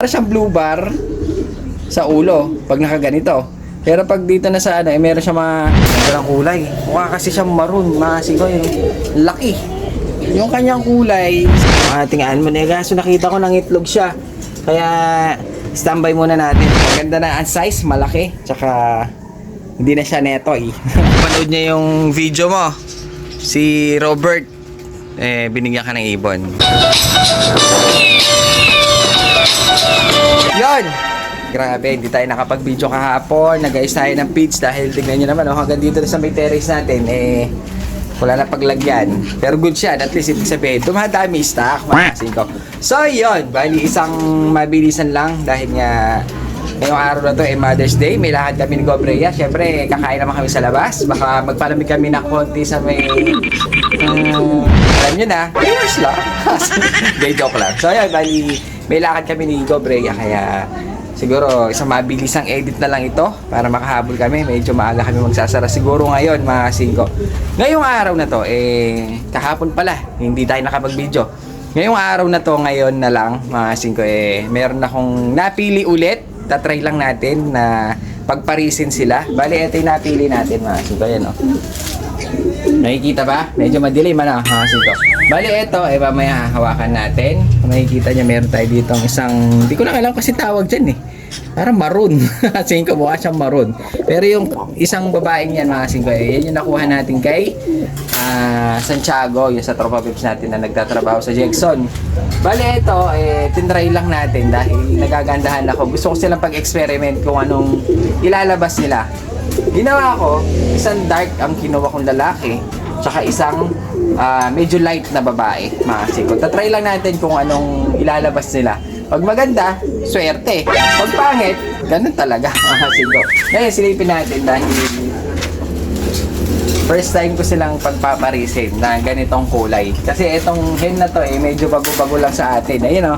Para siyang blue bar sa ulo pag nakaganito. Pero pag dito na sa ano, eh, meron siya mga walang kulay. Mukha kasi siyang maroon, masigo yung laki. Yung kanyang kulay, mga tingaan mo na so nakita ko ng itlog siya. Kaya standby muna natin. Maganda na ang size, malaki. Tsaka hindi na siya netoy. Panood niya yung video mo. Si Robert, eh, binigyan ka ng ibon. Yon! Grabe, hindi tayo nakapag-video kahapon. Nag-ayos tayo ng pitch dahil tignan nyo naman, oh, hanggang dito na sa may terrace natin, eh, wala na paglagyan. Pero good siya, at least ibig sabihin, dumadami stock, mga ko. So, yon bali isang mabilisan lang dahil nga ngayong araw na to eh Mother's Day, may lahat kami ni Gobreya. Siyempre, kakain naman kami sa labas. Baka magpalamig kami na konti sa may... Um, alam nyo na, viewers lang. Day joke lang. So, yun, bali, may lakad kami ni Gobreya, kaya siguro isang mabilisang edit na lang ito para makahabol kami. Medyo maaga kami magsasara siguro ngayon, mga 5. Ngayong araw na to, eh, kahapon pala, hindi tayo nakapag-video. Ngayong araw na to, ngayon na lang, mga 5, eh, meron akong napili ulit. Tatry lang natin na pagparisin sila. Bali, ito yung napili natin, mga 5. Ayan, oh. Nakikita ba? Medyo madilim ano, ha, sito. Bali, ito, eh, mamaya hawakan natin. Kung nakikita niya, meron tayo dito isang, hindi ko lang alam kasi tawag dyan eh. Parang maroon. Kasi ko mukha siyang maroon. Pero yung isang babaeng yan, mga singko, eh, yan yung nakuha natin kay ah, Santiago, yung sa tropa pips natin na nagtatrabaho sa Jackson. Bali, ito, eh, tinry lang natin dahil nagagandahan ako. Gusto ko silang pag-experiment kung anong ilalabas nila. Ginawa ko, isang dark ang kinuha kong lalaki, tsaka isang ah, medyo light na babae, mga siko. Tatry lang natin kung anong ilalabas nila. Pag maganda, swerte. Pag pangit, ganun talaga, mga siko. Ngayon, silipin natin dahil first time ko silang pagpaparisin na ganitong kulay. Kasi itong hen na to eh, medyo bago-bago lang sa atin. Ayun o.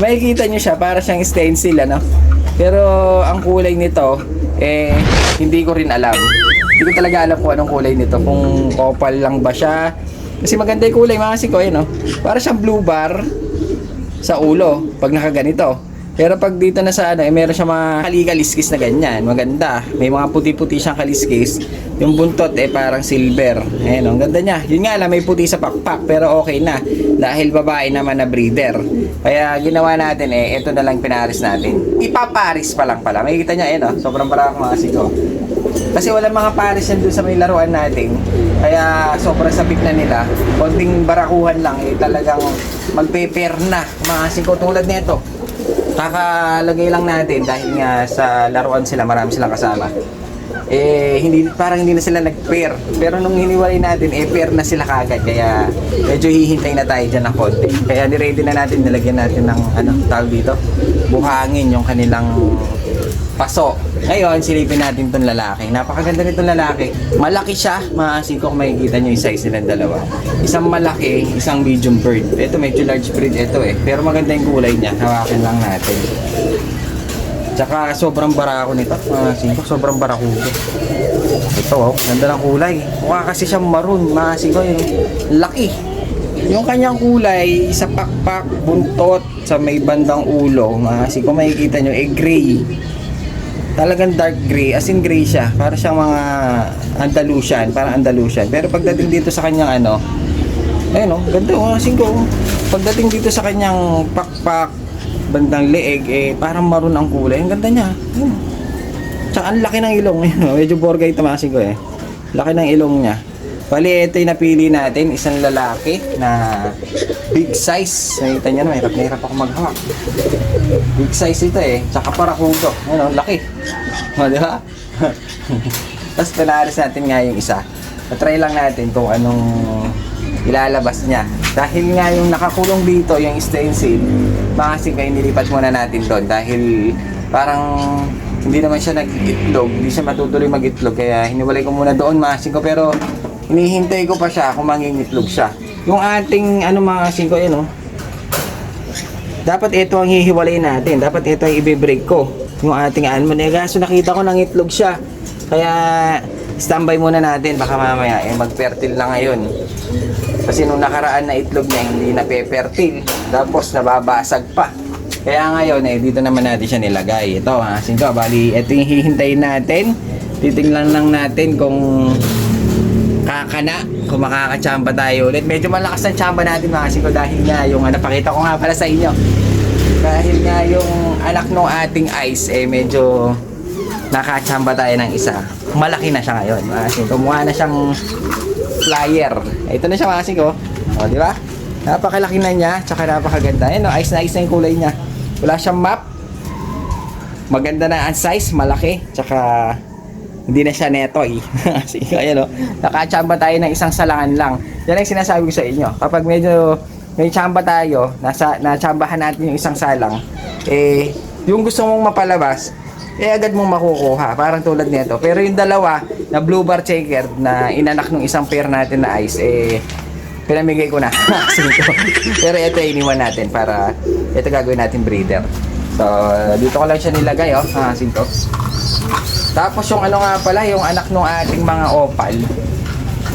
Makikita nyo siya, para siyang stencil ano. Pero ang kulay nito, eh, hindi ko rin alam. Hindi ko talaga alam kung anong kulay nito. Kung kopal lang ba siya. Kasi maganda yung kulay mga siko, ayun o. Para siyang blue bar sa ulo pag nakaganito. Pero pag dito na sa ano, eh, meron siya mga kalikaliskis na ganyan. Maganda. May mga puti-puti siyang kaliskis. Yung buntot eh parang silver. Ayan, ang ganda niya. Yun nga lang, may puti sa pakpak. Pero okay na. Dahil babae naman na breeder. Kaya ginawa natin eh, ito na lang pinaris natin. Ipaparis pa lang pala. Makikita niya, ayun oh, sobrang parang mga siko. Kasi wala mga paris yan doon sa may laruan natin. Kaya sobrang sabik na nila. Konting barakuhan lang eh talagang magpe-pair na. Mga siko tulad nito. Kakalagay lang natin dahil nga sa laruan sila marami silang kasama. Eh hindi parang hindi na sila nag-pair. Pero nung hiniwalay natin eh pair na sila kagad kaya medyo hihintay na tayo diyan ng konti. Kaya ni-ready na natin nilagyan natin ng ano tawag dito. Buhangin yung kanilang paso. Ngayon, silipin natin itong lalaki. Napakaganda nitong lalaki. Malaki siya. Maasin ko kung makikita nyo yung size nilang dalawa. Isang malaki, isang medium bird. Ito medyo large breed ito eh. Pero maganda yung kulay niya. Hawakan lang natin. Tsaka sobrang barako nito. Maasin ko, sobrang barako. Ito oh, ganda ng kulay. Mukha kasi siyang maroon. Maasin ko yung laki. Yung kanyang kulay, sa pakpak, buntot, sa may bandang ulo, maasin ko makikita nyo, eh gray talagang dark gray, as in gray siya. Para siyang mga Andalusian, parang Andalusian. Pero pagdating dito sa kanyang ano, ayun oh, ganda oh, as in ko. oh. Pagdating dito sa kanyang pakpak, bandang leeg, eh, parang maroon ang kulay. Ang ganda niya. Ayun. Tsaka ang laki ng ilong. Ayun, oh, medyo borgay tamasin ko eh. Laki ng ilong niya. Bali, ito yung napili natin, isang lalaki na big size. Nakita niyo na, hirap na hirap ako maghawak. Big size ito eh. Tsaka para kudo. Ano, laki. O, di ba? Tapos pinaris natin nga yung isa. Try lang natin kung anong ilalabas niya. Dahil nga yung nakakulong dito, yung stencil, makasing kayo nilipat muna natin doon. Dahil parang hindi naman siya nag-itlog. Hindi siya matutuloy mag-itlog. Kaya hiniwalay ko muna doon, makasing ko. Pero hinihintay ko pa siya kung mangingitlog siya. Yung ating ano mga singko yun oh. Dapat ito ang hihiwalay natin. Dapat ito ang i-break ko. Yung ating almonega. So nakita ko nang itlog siya. Kaya standby muna natin. Baka mamaya eh, mag-fertile na ngayon. Kasi nung nakaraan na itlog niya hindi na pe-fertile. Tapos nababasag pa. Kaya ngayon, eh, dito naman natin siya nilagay. Ito, ha, singko, bali, ito yung hihintayin natin. Titingnan lang natin kung kakana, kung makakachamba tayo ulit. Medyo malakas ang chamba natin mga singko dahil nga yung, ano, pakita ko nga pala sa inyo. Dahil nga yung anak ng ating ice, eh, medyo nakachamba tayo ng isa. Malaki na siya ngayon. Mga singko, mukha na siyang flyer. Ito na siya mga singko. O, di ba? Napakalaki na niya, tsaka napakaganda. Ayan, o, ice na ice na yung kulay niya. Wala siyang map. Maganda na ang size, malaki. Tsaka hindi na siya neto eh. Kasi ayan o, nakachamba tayo ng isang salangan lang. Yan ang sinasabi ko sa inyo. Kapag medyo may chamba tayo, nasa, nachambahan natin yung isang salang, eh, yung gusto mong mapalabas, eh agad mong makukuha. Parang tulad nito. Pero yung dalawa na blue bar checker na inanak ng isang pair natin na ice, eh, pinamigay ko na. Pero ito iniwan natin para ito gagawin natin breeder. So, dito ko lang siya nilagay, oh. Ah, singko. Tapos yung ano nga pala, yung anak ng ating mga opal,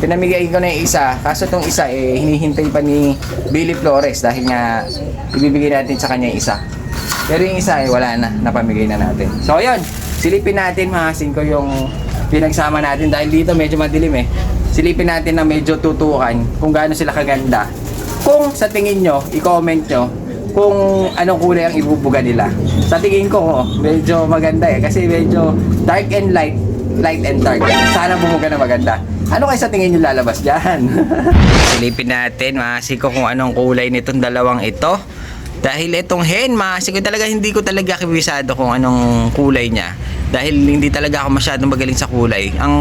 pinamigay ko na yung isa. Kaso itong isa, eh, hinihintay pa ni Billy Flores dahil nga ibibigay natin sa kanya yung isa. Pero yung isa, eh, wala na. Napamigay na natin. So, ayun. Silipin natin, mga singko, yung pinagsama natin dahil dito medyo madilim eh. Silipin natin na medyo tutukan kung gaano sila kaganda. Kung sa tingin nyo, i-comment nyo kung anong kulay ang ibubuga nila. Sa tingin ko, oh, medyo maganda eh. Kasi medyo dark and light, light and dark. Sana bumuga na maganda. Ano kayo sa tingin nyo lalabas dyan? Silipin natin, masiko kung anong kulay nitong dalawang ito. Dahil itong hen, masiko talaga hindi ko talaga kibisado kung anong kulay niya. Dahil hindi talaga ako masyadong magaling sa kulay. Ang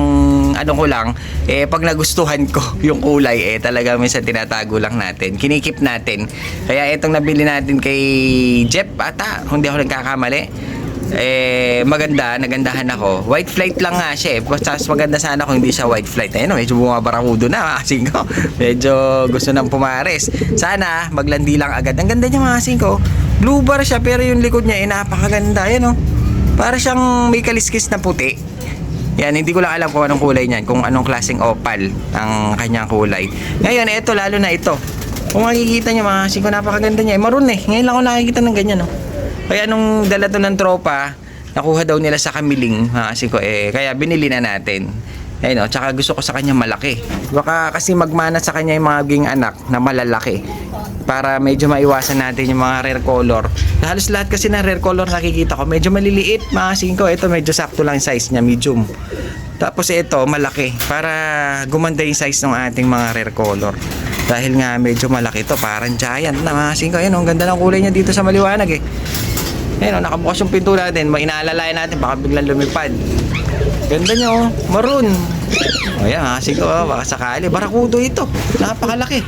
ano ko lang, eh pag nagustuhan ko yung kulay, eh talaga minsan tinatago lang natin. Kinikip natin. Kaya itong nabili natin kay Jeff ata, kung di ako nagkakamali. Eh, maganda, nagandahan ako. White flight lang nga siya eh. Maganda sana kung hindi siya white flight. Ayun, medyo bumabarakudo na, mga singko. Medyo gusto nang pumares. Sana, maglandi lang agad. Ang ganda niya, mga singko. Blue bar siya, pero yung likod niya, eh, napakaganda. Ayan, oh. Para siyang may kaliskis na puti. Yan, hindi ko lang alam kung anong kulay niyan, kung anong klaseng opal ang kanyang kulay. Ngayon, ito, lalo na ito. Kung makikita niyo mga singko, napakaganda niya. Eh, maroon eh. Ngayon lang ako nakikita ng ganyan, no. Kaya nung dala to ng tropa, nakuha daw nila sa kamiling, mga singko, eh, kaya binili na natin. Ayun, no, tsaka gusto ko sa kanya malaki. Baka kasi magmana sa kanya yung mga ging anak na malalaki para medyo maiwasan natin yung mga rare color. Halos lahat kasi na rare color nakikita ko, medyo maliliit, mga singko. Ito medyo sakto lang size niya, medium. Tapos ito, malaki. Para gumanda yung size ng ating mga rare color. Dahil nga medyo malaki ito, parang giant na mga singko. Ayun, oh, ang ganda ng kulay niya dito sa maliwanag eh. Ayun, oh, nakabukas yung pinto natin. Mainaalalayan natin, baka biglang lumipad. Ganda niya oh, maroon. O yan, ha, sige oh, baka sakali. Barakudo ito, napakalaki.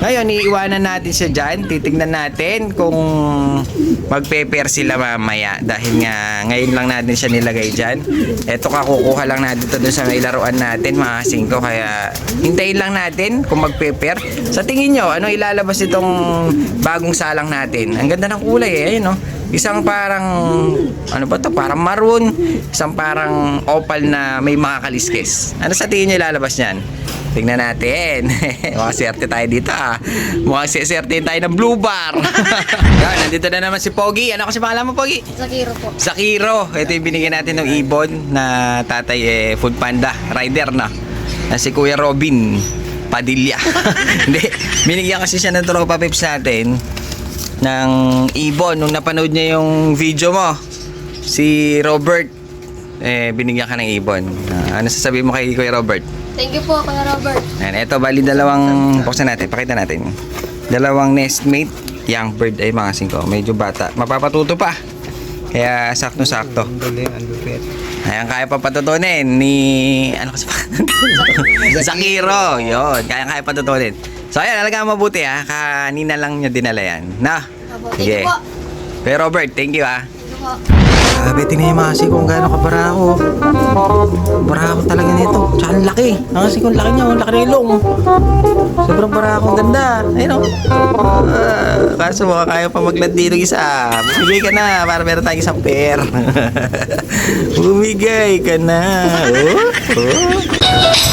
Ngayon, iiwanan natin siya dyan. Titignan natin kung magpe-pair sila mamaya. Dahil nga, ngayon lang natin siya nilagay dyan. Ito kakukuha lang natin ito dun sa may laruan natin, mga singko. Kaya, hintayin lang natin kung magpe-pair. Sa tingin nyo, ano ilalabas itong bagong salang natin? Ang ganda ng kulay eh, ayun oh. Isang parang, ano ba to? Parang maroon. Isang parang opal na may mga kaliskis. Ano sa tingin nyo ilalabas niyan? Tingnan natin. Mukhang swerte tayo dito ah. Mukhang swerte tayo ng blue bar. Yan, nandito na naman si Pogi. Ano kasi pangalan mo, Pogi? Sakiro po. Zakiro. Ito yung binigyan natin ng ibon na tatay eh, food panda. Rider na. Na si Kuya Robin Padilla. Hindi. Binigyan kasi siya ng tropa pips natin ng ibon. Nung napanood niya yung video mo, si Robert, eh, binigyan ka ng ibon. Ah, ano sasabihin mo kay Kuya Robert? Thank you po, Kuya Robert. Ayan, ito bali dalawang buksan natin, pakita natin. Dalawang nestmate, young bird ay mga singko, medyo bata. Mapapatuto pa. Kaya sakto-sakto. Ang galing, ang lupit. Ayan, kaya pa patutunin ni... Ano kasi pa? Zakiro. Yun, kaya kaya patutunin. So, ayan, alaga mabuti ha. Kanina lang niya dinala yan. Na? Opo, thank Sige. you po. Pero Robert, thank you ha. Thank you po. Grabe, tingnan niyo mga kung gaano kabarako. Barako talaga nito. Tsaka ang laki. Ang kasi kung laki niya, ang laki ng ilong. Sobrang barako, ang ganda. Ayun o. Ah, kaso baka kaya pa maglandi ng isa. Bumigay ka na para meron tayong isang pair. Bumigay ka na. Oh, oh.